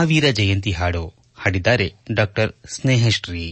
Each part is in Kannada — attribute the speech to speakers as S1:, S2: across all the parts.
S1: ಮಹಾವೀರ ಜಯಂತಿ ಹಾಡು ಹಾಡಿದ್ದಾರೆ ಡಾಕ್ಟರ್ ಸ್ನೇಹಶ್ರೀ.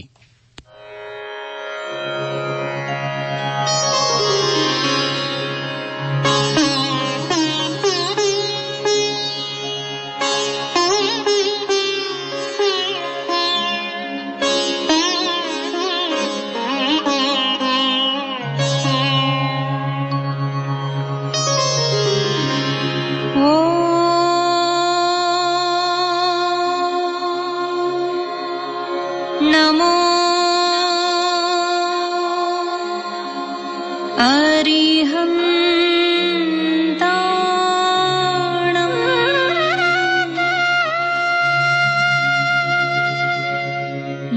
S2: अरिहं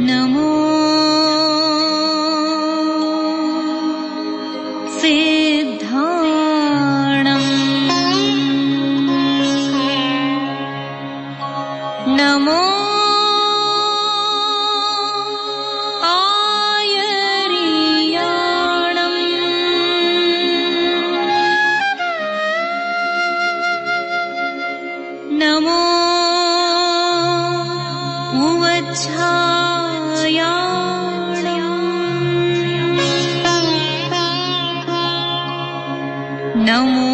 S2: तमो या नमो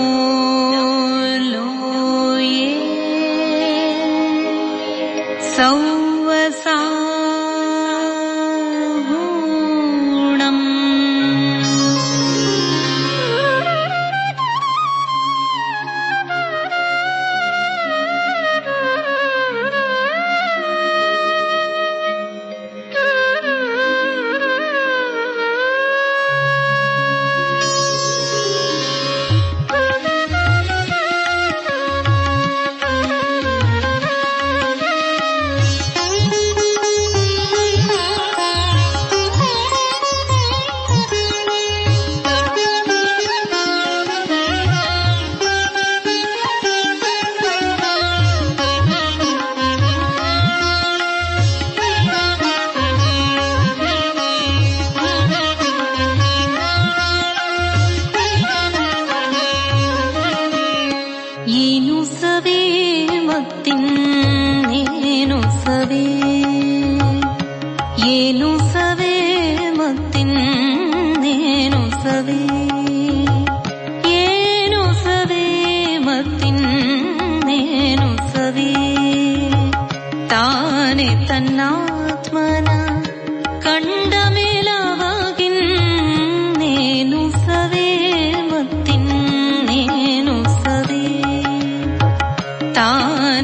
S2: लो सौ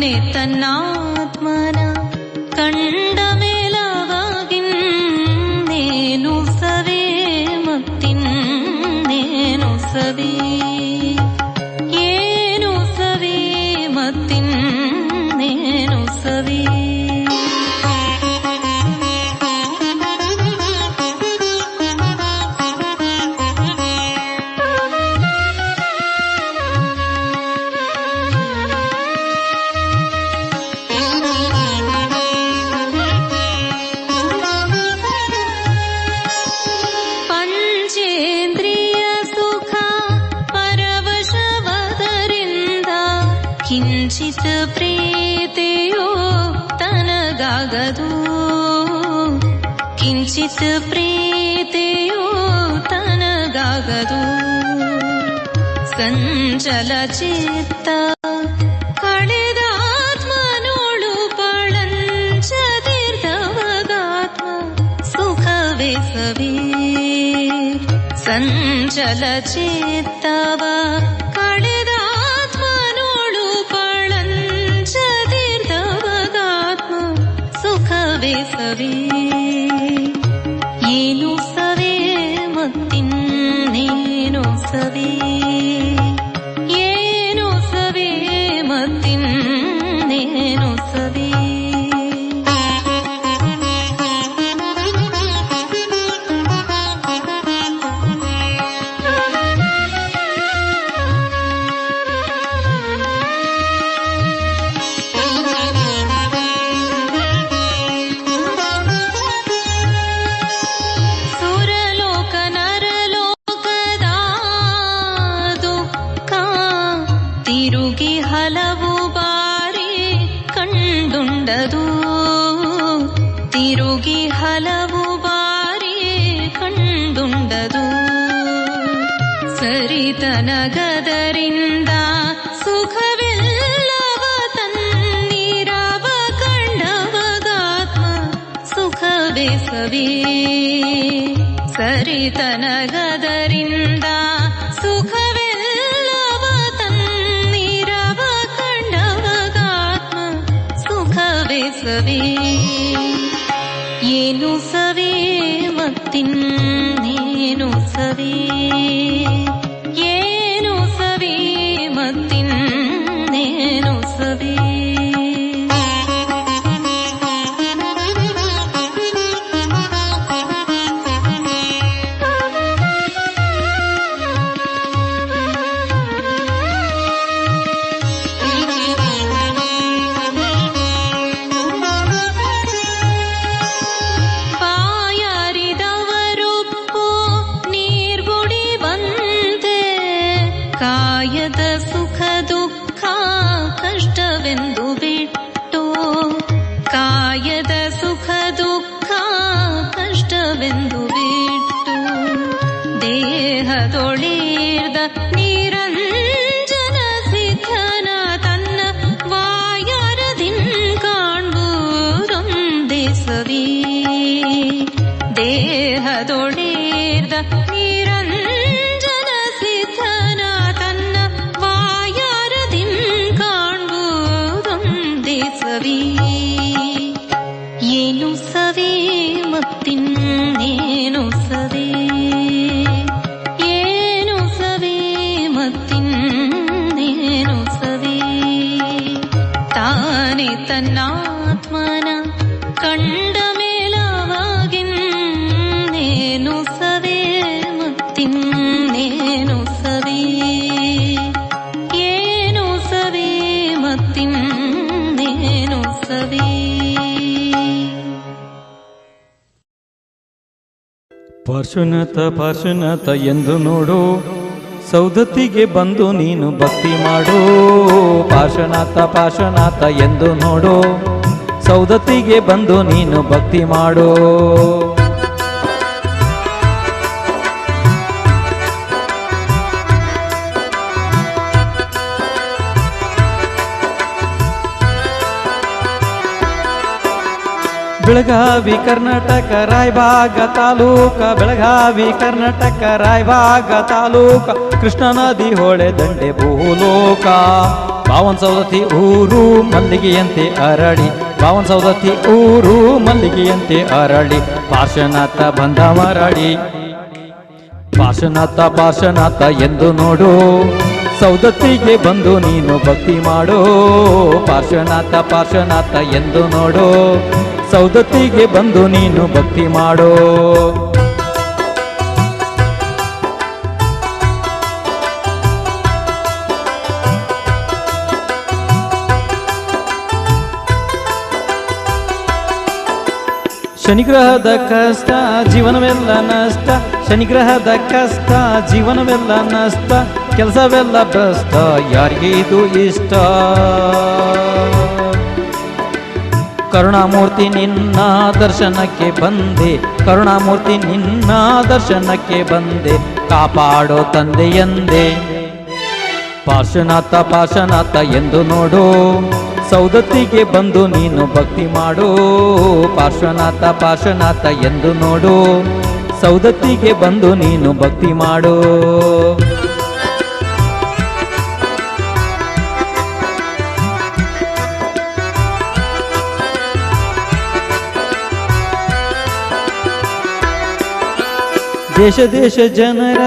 S2: तने तना चित प्रीतेन गागतु सञ्चल चेत् पडेदात्मानोळु पळन् च दीर्दवदात्म सुख सञ्चल चेत् तव पळेदात्मानोळु पळन् च दीर्द ಮಾಡಿ ಕಂಡುಂಡದು ತಿರುಗಿ ಹಲವು ಬಾರಿ ಕಂಡುಂಡದು. ಸರಿತನಗದರಿಂದ ಸುಖವಿಲ್ಲವ ತನ್ನೀರವ ಕಂಡವಗಾತ್ಮ ಸುಖವೇ ಸವೇ ಸರಿತನಗದರಿಂದ ஏனு சவே மத்தின் मिन् சவே. यद सुखदुःखा कष्टबिन्दु भिट्टो कायद सुखदुःखा कष्टबिन्दु
S3: ಪಾರ್ಶ್ವನಾಥ ಪಾರ್ಶ್ವನಾಥ ಎಂದು ನೋಡು. ಸೌದತ್ತಿಗೆ ಬಂದು ನೀನು ಭಕ್ತಿ ಮಾಡು. ಪಾರ್ಶ್ವನಾಥ ಪಾರ್ಶ್ವನಾಥ ಎಂದು ನೋಡು. ಸೌದತ್ತಿಗೆ ಬಂದು ನೀನು ಭಕ್ತಿ ಮಾಡು. ಬೆಳಗಾವಿ, ಕರ್ನಾಟಕ, ರಾಯಭಾಗ ತಾಲೂಕ, ಬೆಳಗಾವಿ, ಕರ್ನಾಟಕ, ರಾಯಭಾಗ ತಾಲೂಕ, ಕೃಷ್ಣ ನದಿ, ಹೊಳೆ, ದಂಡೆ, ಭೂಲೋಕ. ಬಾವನ್ ಸೌದತಿ ಊರು, ಮಲ್ಲಿಗೆಯಂತೆ ಅರಳಿ. ಬಾವನ್ ಸೌದತಿ ಊರು, ಮಲ್ಲಿಗೆಯಂತೆ ಅರಳಿ. ಪಾರ್ಶ್ವನಾಥ ಬಂದ ಮರಳಿ ಪಾರ್ಶ್ವನಾಥ ಪಾರ್ಶ್ವನಾಥ ಎಂದು ನೋಡು. ಸೌದತ್ತಿಗೆ ಬಂದು ನೀನು ಭಕ್ತಿ ಮಾಡು. ಪಾರ್ಶ್ವನಾಥ ಪಾರ್ಶ್ವನಾಥ ಎಂದು ನೋಡು. ಸೌದತ್ತಿಗೆ ಬಂದು ನೀನು ಭಕ್ತಿ ಮಾಡೋ. ಶನಿಗ್ರಹದ ಕಷ್ಟ, ಜೀವನವೆಲ್ಲ ನಷ್ಟ. ಶನಿಗ್ರಹದ ಕಷ್ಟ, ಜೀವನವೆಲ್ಲ ನಷ್ಟ. ಕೆಲಸವೆಲ್ಲ ಭ್ರಷ್ಟ, ಯಾರಿಗೆ ಇದು ಇಷ್ಟ? ಕರುಣಾಮೂರ್ತಿ ನಿನ್ನ ದರ್ಶನಕ್ಕೆ ಬಂದೆ. ಕರುಣಾಮೂರ್ತಿ ನಿನ್ನ ದರ್ಶನಕ್ಕೆ ಬಂದೆ. ಕಾಪಾಡೋ ತಂದೆಯಂದೆ ಪಾರ್ಶ್ವನಾಥ ಪಾರ್ಶ್ವನಾಥ ಎಂದು ನೋಡು. ಸೌದತ್ತಿಗೆ ಬಂದು ನೀನು ಭಕ್ತಿ ಮಾಡು. ಪಾರ್ಶ್ವನಾಥ ಪಾರ್ಶ್ವನಾಥ ಎಂದು ನೋಡು. ಸೌದತ್ತಿಗೆ ಬಂದು ನೀನು ಭಕ್ತಿ ಮಾಡು. ದೇಶ ದೇಶ ಜನರ